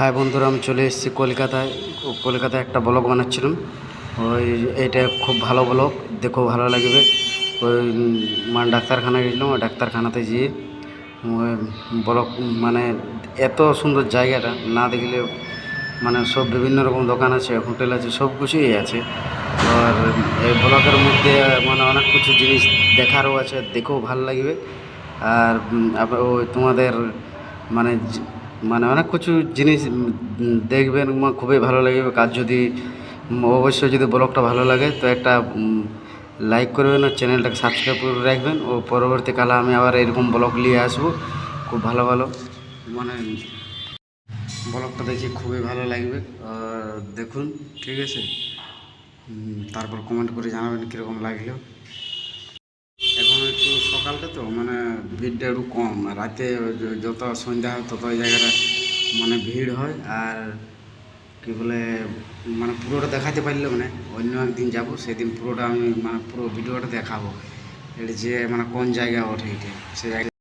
High বন্ধুরা, আমি চলে এসেছি কলকাতায়। কলকাতায় একটা ব্লগ বানাচ্ছিলাম। ওই এটা খুব ভালো ব্লগ, দেখো ভালো লাগবে। ওই মানে ডাক্তারখানা গেছিলাম, ওই ডাক্তারখানাতে গিয়ে ওই ব্লগ মানে এত সুন্দর জায়গাটা, না দেখলে মানে সব বিভিন্ন রকম দোকান আছে, হোটেল আছে, সব কিছুই আছে। আর এই ব্লগের মধ্যে মানে অনেক কিছু জিনিস দেখারও আছে, দেখেও ভালো লাগবে। আর ওই তোমাদের মানে মানে অনেক কিছু জিনিস দেখবেন খুবই ভালো লাগবে। কাজ যদি অবশ্যই যদি ব্লগটা ভালো লাগে, তো একটা লাইক করবেন আর চ্যানেলটাকে সাবস্ক্রাইব করে রাখবেন। ও পরবর্তীকালে আমি আবার এরকম ব্লগ নিয়ে আসব। খুব ভালো ভালো। মানে ব্লগটা দেখে খুবই ভালো লাগবে। আর দেখুন, ঠিক আছে? তারপর কমেন্ট করে জানাবেন কীরকম লাগল। তো মানে ভিড়টা একটু কম। রাতে যত সন্ধ্যা হয় তত জায়গাটা মানে ভিড় হয়। আর কি বলে মানে পুরোটা দেখাতে পারলে মানে অন্য একদিন যাব, সেদিন পুরোটা আমি মানে পুরো ভিডিওটা দেখাবো। এটা যে মানে কোন জায়গা ওঠে এটা, সে জায়গা